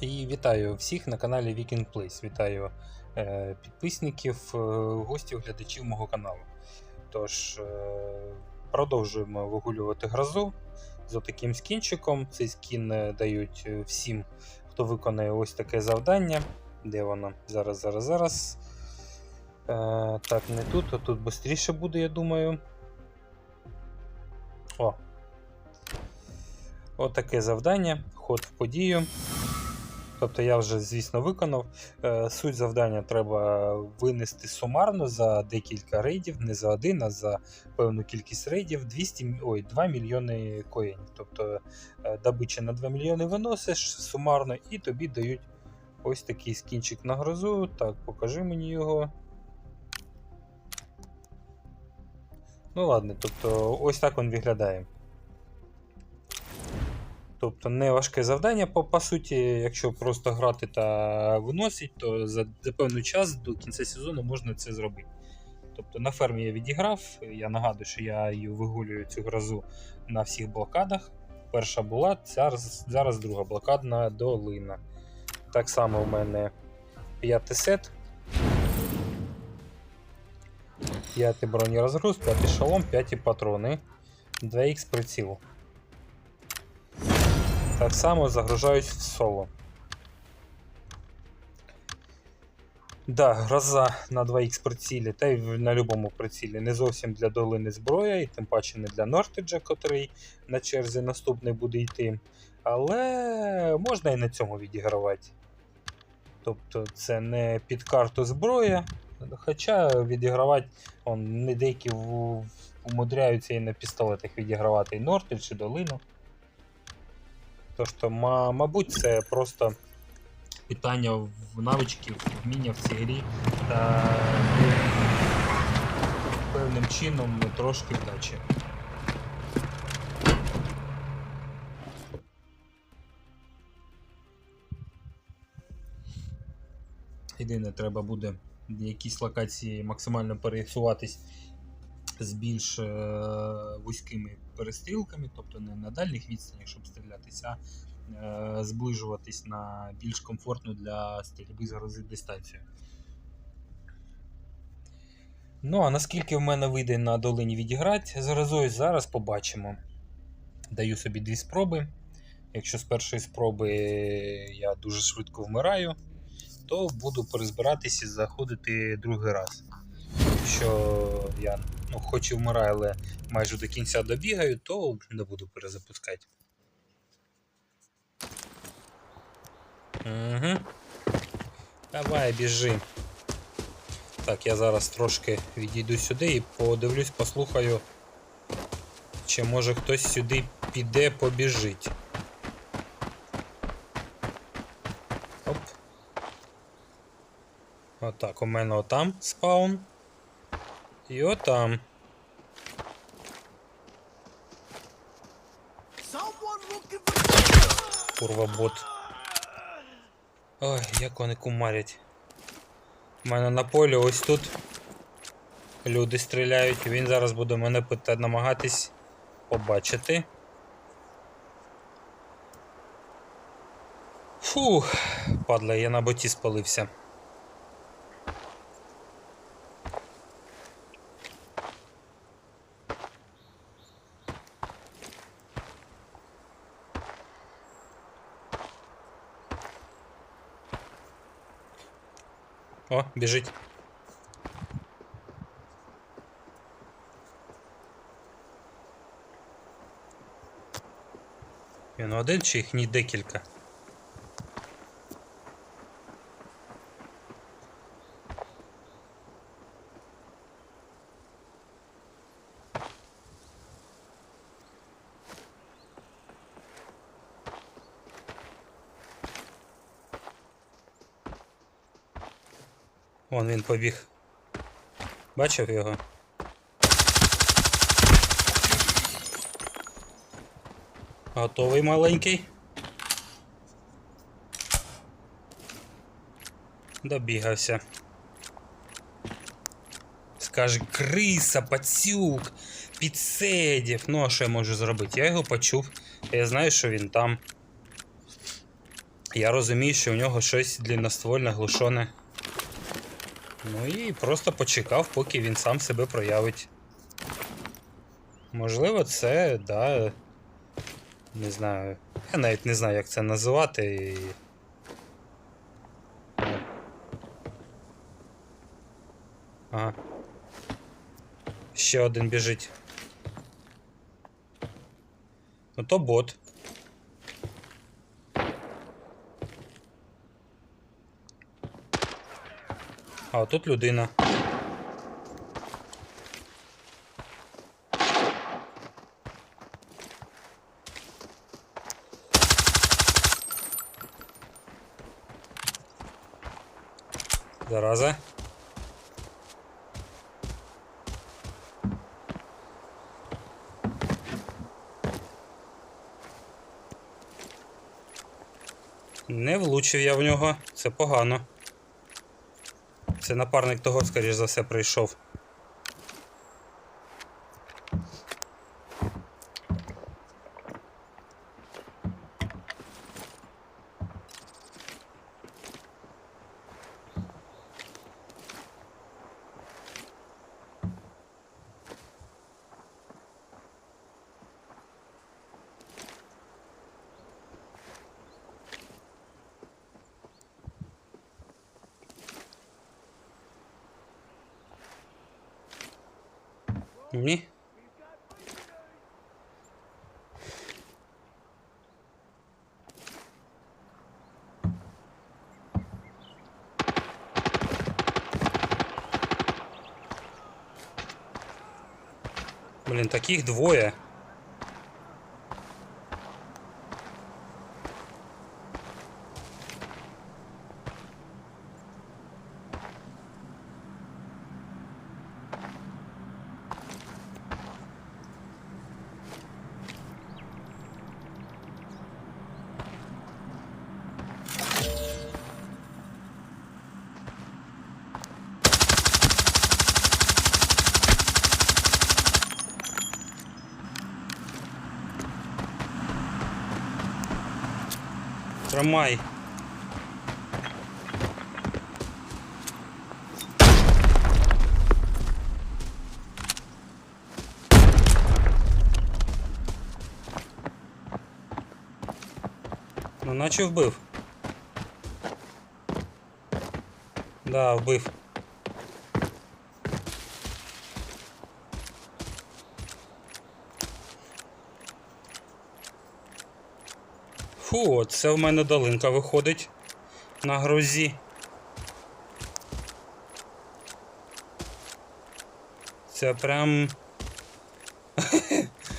І вітаю всіх на каналі Weekend Place. Вітаю е, підписників, е, гостів, глядачів мого каналу. Тож, е, продовжуємо вигулювати грозу з отаким скінчиком. Цей скін е, дають е, всім, хто виконає ось таке завдання. Де воно? Зараз, зараз, зараз. Е, так, не тут, а тут швидше буде, я думаю. О. Отаке завдання. Ход в подію. Тобто я вже, звісно, виконав. Е, Суть завдання треба винести сумарно за декілька рейдів, не за один, а за певну кількість рейдів 200, ой, 2 мільйони коїнів. Тобто е, добича на 2 мільйони виносиш сумарно, і тобі дають ось такий скінчик на грозу. Так, покажи мені його. Ну ладно, тобто ось так він виглядає. Тобто не важке завдання, по, по суті, якщо просто грати та виносить, то за, певний час до кінця сезону можна це зробити. Тобто на фермі я відіграв, я нагадую, що я її вигулюю цю грозу на всіх блокадах. Перша була, зараз, зараз друга блокадна долина. Так само у мене п'ятий сет. П'ятий бронерозгруз, п'ятий шолом, п'яті патрони, 2х приціл. Так само загружаюсь в соло. Да, гроза на 2х прицілі, та й на будь-якому прицілі не зовсім для долини зброя, і тим паче не для Нортеджа, котрий на черзі наступний буде йти. Але можна і на цьому відігравати. Тобто це не під карту зброя. Хоча відігравати он, не деякі умудряються і на пістолетах відігравати і Нортедж, і долину. То що, мабуть, це просто питання в навичків, вміння в цій грі та певним чином трошки вдачі. Єдине, треба буде якісь локації максимально пересуватись з більш е, вузькими перестрілками, тобто не на дальніх відстанях, щоб стрілятися, а е, зближуватись на більш комфортну для стрільби з грози дистанцію. Ну, а наскільки в мене вийде на долині відіграти з грозою, зараз побачимо. Даю собі дві спроби. Якщо з першої спроби я дуже швидко вмираю, то буду перезбиратися і заходити другий раз. Якщо я ну, хоч і вмираю, але майже до кінця добігаю, то не буду перезапускати. Угу. Давай, біжи. Так, я зараз трошки відійду сюди і подивлюсь, послухаю, чи може хтось сюди піде побіжить. Оп. Отак, у мене отам спаун. І отам. Курва бот. Ой, як вони кумарять. У мене на полі ось тут люди стріляють, він зараз буде мене питати, намагатись побачити. Фух, падла, я на боті спалився. О, біжить. Він один чи їх ні декілька? Побіг. Бачив його? Готовий маленький. Добігався. Скаже, криса, пацюк, підсидів. Ну, а що я можу зробити? Я його почув. Я знаю, що він там. Я розумію, що у нього щось длинноствольне, глушоне. Ну і просто почекав, поки він сам себе проявить. Можливо, це, да. Не знаю. Я навіть не знаю, як це називати. Ага. Ще один біжить. Ну то бот. А тут людина. Зараза. Не влучив я в нього, це погано. Це напарник того, скоріш за все, прийшов. Ні. Блін, таких двоє. Тримай. Ну, наче вбив. Да, вбив. Фу, це в мене долинка виходить на грозі. Це прям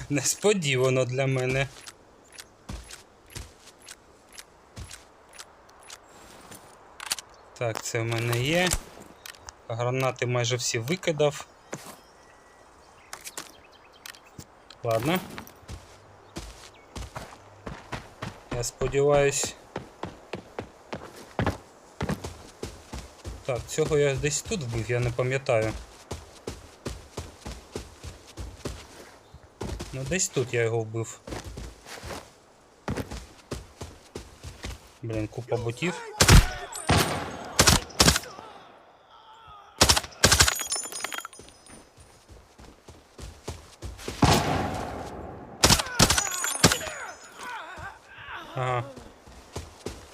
несподівано для мене. Так, це в мене є. Гранати майже всі викидав. Ладно. Я сподіваюсь. Так, цього я десь тут вбив, я не пам'ятаю. Ну десь тут я його вбив. Блін, купа ботів. Ага.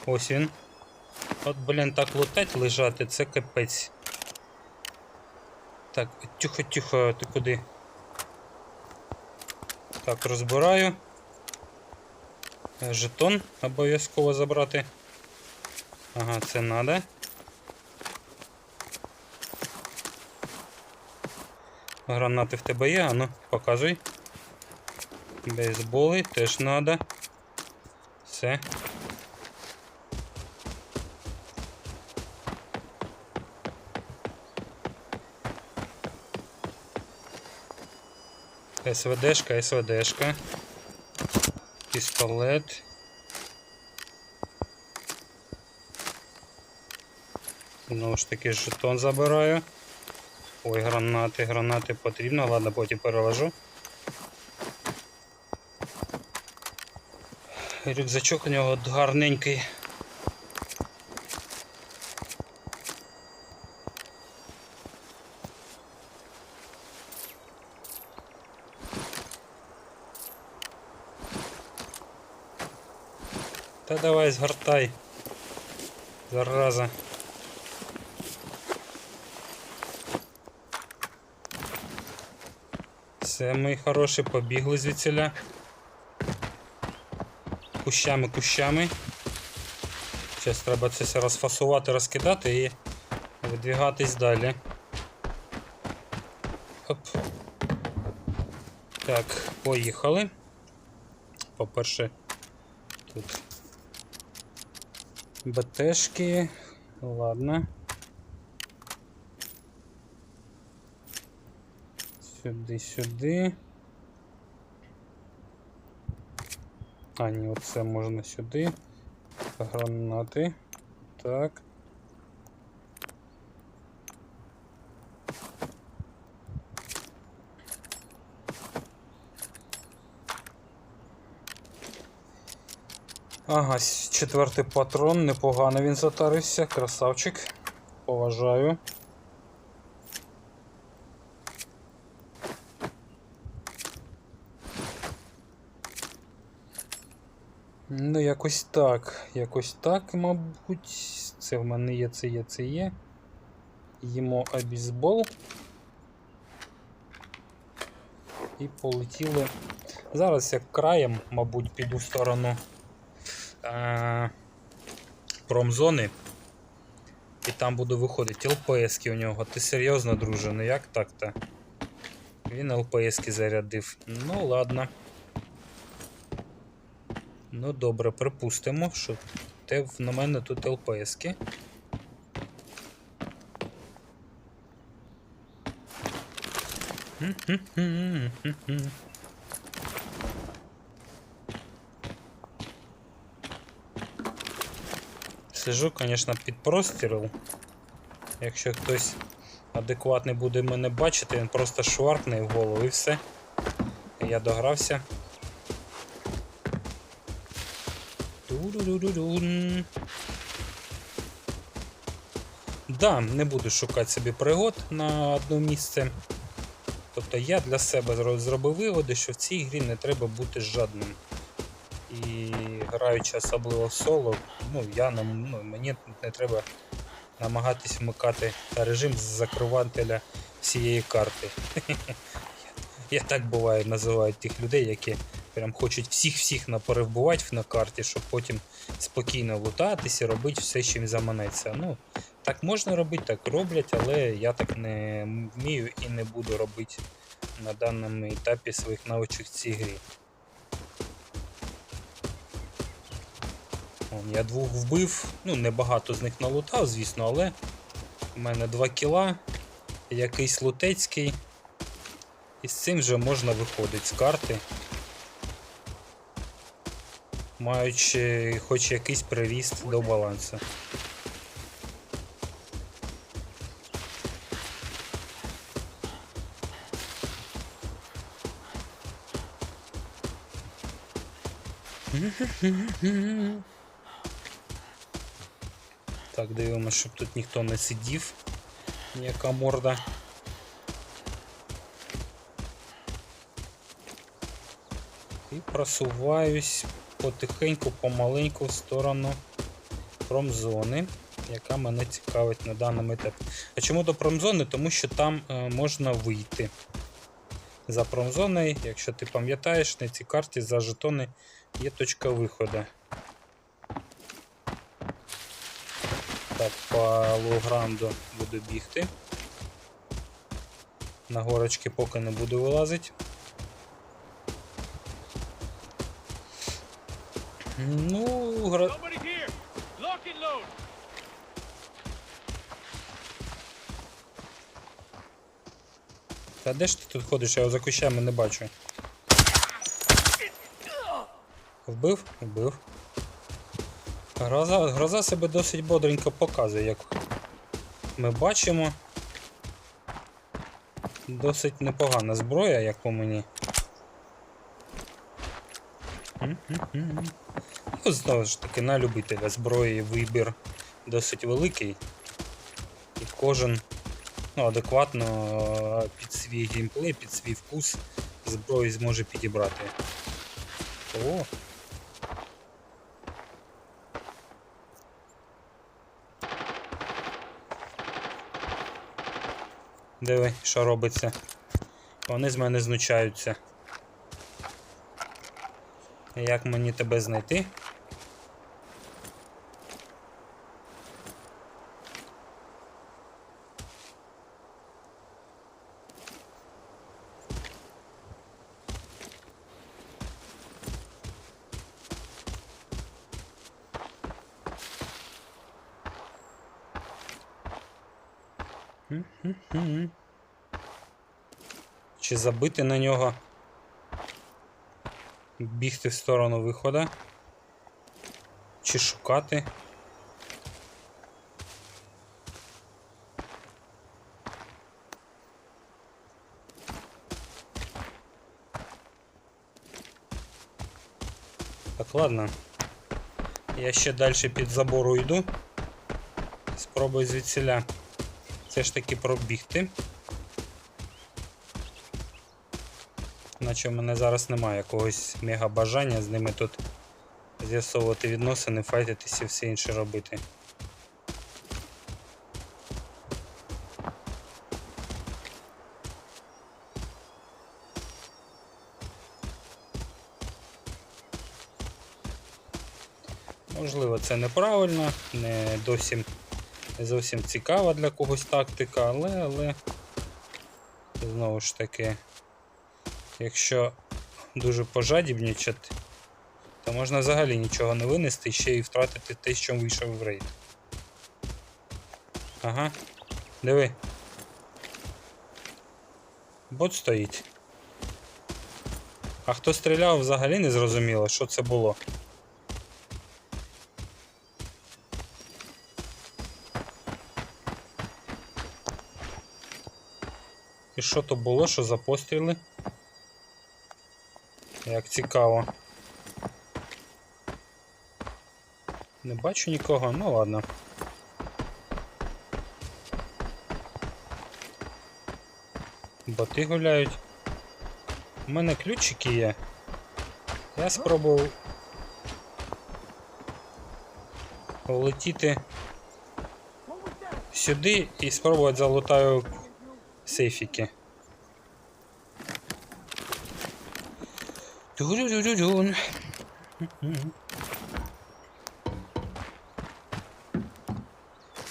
Ось він. От, блін, так лутать лежати, це капець. Так, тихо-тихо, ти куди? Так, розбираю. Е, Жетон обов'язково забрати. Ага, це надо. Гранати в тебе є, а ну, показуй. Бейсболи теж надо. Все. СВДшка, СВДшка. Пістолет. Знову ж таки жетон забираю. Ой, гранати, гранати потрібно, ладно, потім переложу. Рюкзачок у нього гарненький. Давай згортай. Зараза. Все, мої хороші, побігли звідсіля. Кущами, кущами. Зараз треба це все розфасувати, розкидати і видвігатись далі. Оп. Так, поїхали. По-перше, тут БТшки. Ладно. Сюди, сюди. А, ні, оце можна сюди. Гранати. Так. Ага, четвертий патрон, непогано він затарився, красавчик. Поважаю. Ну, якось так. Якось так, мабуть. Це в мене є, це є, це є. Їмо обізбол. І полетіли. Зараз я краєм, мабуть, піду в сторону е- промзони. І там буду виходити. ЛПСки у нього. Ти серйозно, друже? Ну як так-то? Він ЛПСки зарядив. Ну ладно. Ну добре, припустимо, що те на мене тут ЛПСки. Сижу, звісно, під простріл. Якщо хтось адекватний буде мене бачити, він просто шваркне в голову і все. Я догрався. Да, не буду шукати собі пригод на одне місце. Тобто я для себе зробив виводи, що в цій грі не треба бути жадним. І граючи особливо соло, ну, я ну, мені не треба намагатись вмикати режим з закривателя всієї карти. Я так буває називаю тих людей, які прям хочуть всіх-всіх наперебувати на карті, щоб потім спокійно лутатися, робити все, що їм заманеться. Ну, так можна робити, так роблять, але я так не вмію і не буду робити на даному етапі своїх навичок в цій грі. Я двох вбив, ну небагато з них налутав, звісно, але у мене 2 кіла, якийсь лутецький. І з цим вже можна виходити з карти. Маючи хоч якийсь приріст до балансу. Так, дивимося, щоб тут ніхто не сидів. Ніяка морда. І просуваюсь потихеньку, помаленьку в сторону промзони, яка мене цікавить на даному етапі. А чому до промзони? Тому що там е, можна вийти. За промзоною, якщо ти пам'ятаєш, на цій карті за жетони є точка виходу. Так, по лоугранду буду бігти. На горочки поки не буду вилазити. Ну, гра... Та де ж ти тут ходиш? Я його за кущами не бачу. Вбив? Вбив. Гроза, гроза себе досить бодренько показує, як ми бачимо. Досить непогана зброя, як по мені. Ну, знову ж таки, на любителя зброї вибір досить великий. І кожен ну, адекватно під свій геймплей, під свій вкус зброю зможе підібрати. О! Диви, що робиться. Вони з мене знучаються. Як мені тебе знайти? Чи забити на нього? Бігти в сторону виходу? Чи шукати? Так, ладно. Я ще далі під забору йду. Спробую звідсіля все ж таки пробігти. Наче в мене зараз немає якогось мега бажання з ними тут з'ясовувати відносини, файтитися і все інше робити. Можливо, це неправильно, не досі не зовсім цікава для когось тактика, але, але знову ж таки, якщо дуже пожадібнічати, то можна взагалі нічого не винести і ще й втратити те, що вийшов в рейд. Ага. Диви. Бот стоїть. А хто стріляв, взагалі не зрозуміло, що це було. І що то було, що за постріли? Як цікаво. Не бачу нікого, ну ладно. Боти гуляють. У мене ключики є. Я спробував полетіти сюди і спробувати залутаю сейфики. Ту-ду-ду-ду-дун.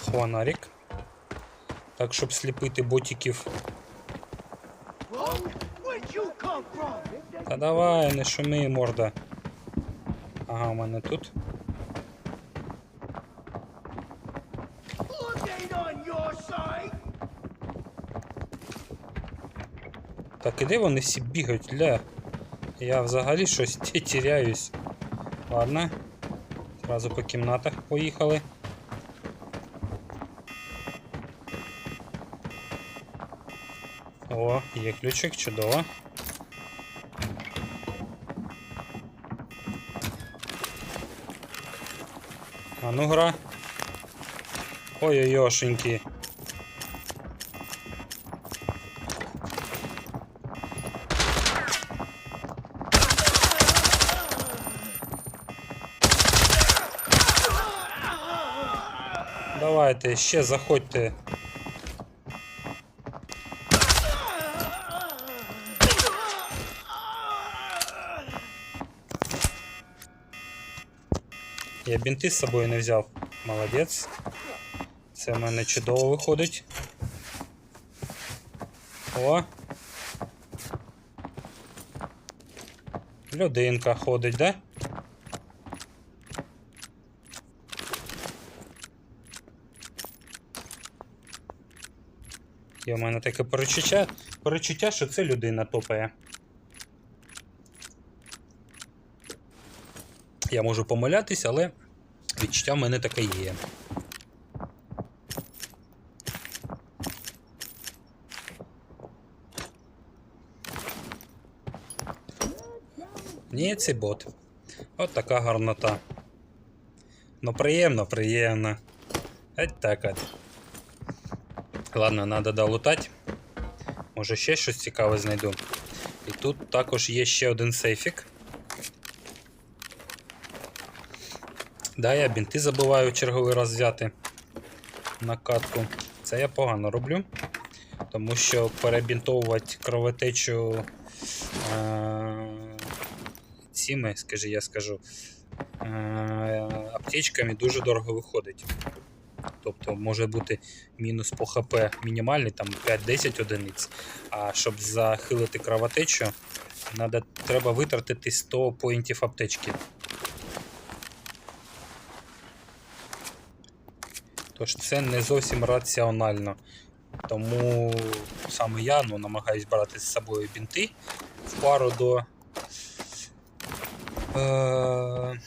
Хванарик. Так, щоб сліпити ботиків. Та давай, не шуми, морда. Ага, у мене тут. Так і де вони всі бігають, ля? Я взагалі щось ті- тіряюсь. Ладно. Зразу по кімнатах поїхали. О, є ключик, чудово. А ну гра. Ой-ой-ошеньки. Давайте, ще заходьте. Я бінти з собою не взяв. Молодець. Це в мене чудово виходить. О. Людинка ходить, да? Є в мене таке перечуття, перечуття, що це людина топає. Я можу помилятись, але відчуття в мене таке є. Ні, це бот. От така гарнота. Ну приємно, приємно. От так от. Ладно, треба долутати. Може ще щось цікаве знайду. І тут також є ще один сейфік. Да, я бінти забуваю черговий раз взяти на катку. Це я погано роблю. Тому що перебінтовувати кровотечу е- цими, скажи, я скажу, е- аптечками дуже дорого виходить. Тобто може бути мінус по ХП мінімальний, там 5-10 одиниць. А щоб захилити кровотечу, надо, треба витратити 100 поінтів аптечки. Тож це не зовсім раціонально. Тому саме я ну, намагаюсь брати з собою бінти в пару до, е,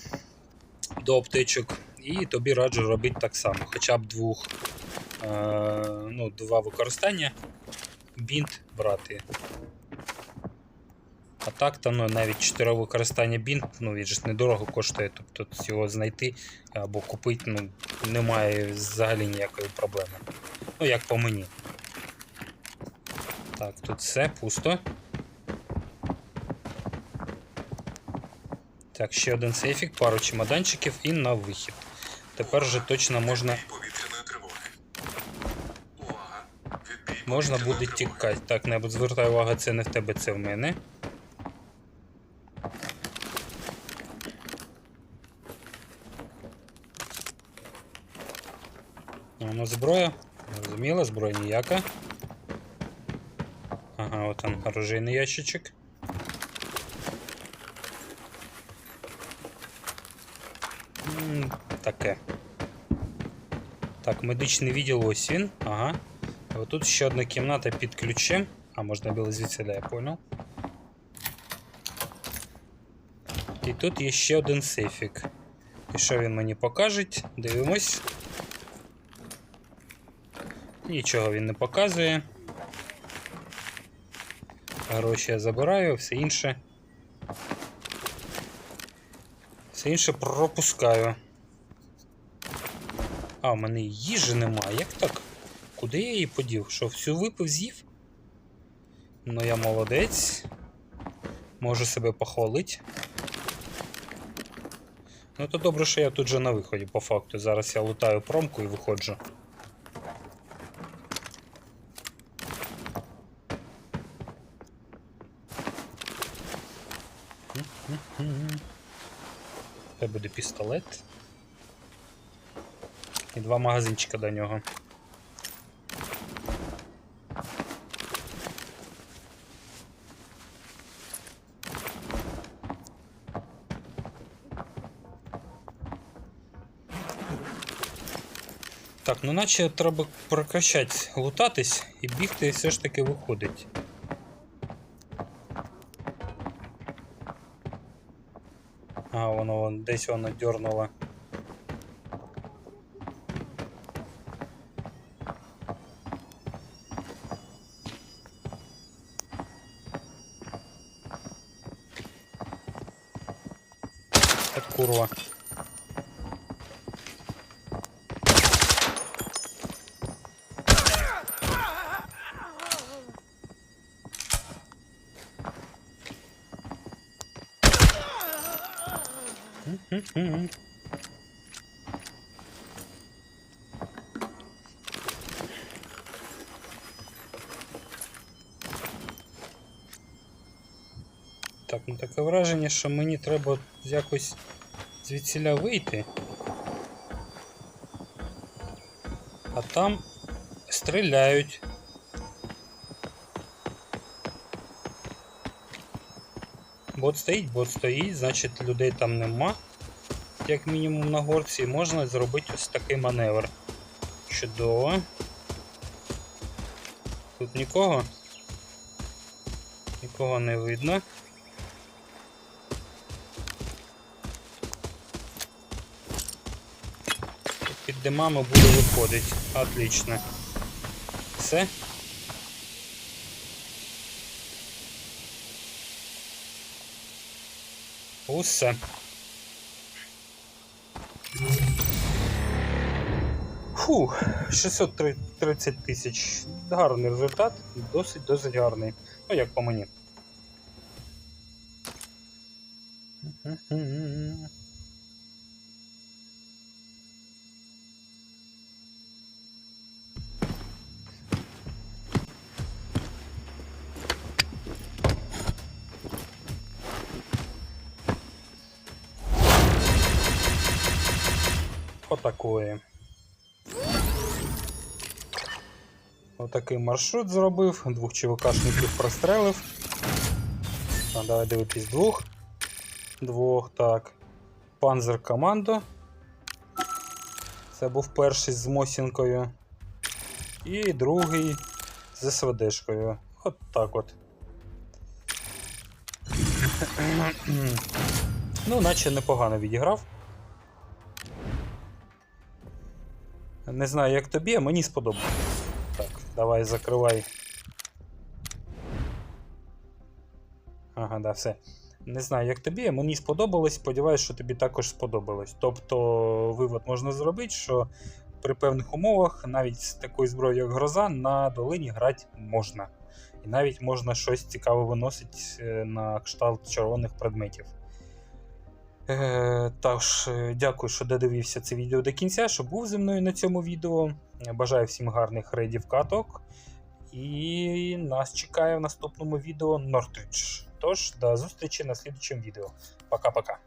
до аптечок. І тобі раджу робити так само, хоча б двох, е, ну, два використання бінт брати. А так, то ну, навіть 4 використання бінт, ну він же недорого коштує, тобто його знайти або купити ну, немає взагалі ніякої проблеми. Ну, як по мені. Так, тут все пусто. Так, ще один сейфік, пару чемоданчиків і на вихід. Тепер вже точно можна, можна буде тікати. Так, не звертай увагу, це не в тебе, це в мене. Ну, зброя. Зрозуміло, зброя ніяка. Ага, от он оружейний ящичок. М, Таке. Медичний відділ ось він. Ага. А от тут ще одна кімната під ключем. А, можна було звідси, я понял. І тут є ще один сейфік. І що він мені покаже? Дивимось. Нічого він не показує. Гроші я забираю, все інше. Все інше пропускаю. А, у мене їжі немає. Як так? Куди я її подів? Що, всю випив з'їв? Ну я молодець. Можу себе похвалити. Ну то добре, що я тут же на виході, по факту. Зараз я лутаю промку і виходжу. Це буде пістолет. І два магазинчика до нього. Так, ну наче треба прекращати лутатись і бігти все ж таки виходить. А, воно вон, десь воно дернуло. От курва. Мгм. Так, ну таке враження, що мені треба якось звідсіля вийти. А там стріляють. Бот стоїть, бот стоїть, значить людей там нема. Як мінімум на горці, можна зробити ось такий маневр. Чудово. Тут нікого. Нікого не видно. Під димами буде виходить. Отлично. Все. Усе. Фух, 630 тисяч. Гарний результат, досить-досить гарний. Ну, як по мені. Отакое. Отакий маршрут зробив, двох ЧВКшників прострелив. А, давай дивитись двох. Двох, так. Панзер командо. Це був перший з Мосінкою. І другий з СВДшкою. От так от. ну, наче непогано відіграв. Не знаю, як тобі, а мені сподобалось. Давай закривай. Ага, да, все. Не знаю, як тобі, мені сподобалось. Сподіваюсь, що тобі також сподобалось. Тобто, вивод можна зробити, що при певних умовах навіть з такою зброєю, як гроза, на долині грати можна. І навіть можна щось цікаве виносити е, на кшталт червоних предметів. Е, Тож, е, дякую, що додивився це відео до кінця, що був зі мною на цьому відео. Бажаю всім гарних рейдів каток. І нас чекає в наступному відео Нортвіч. Тож, до зустрічі на слідчому відео. Пока-пока.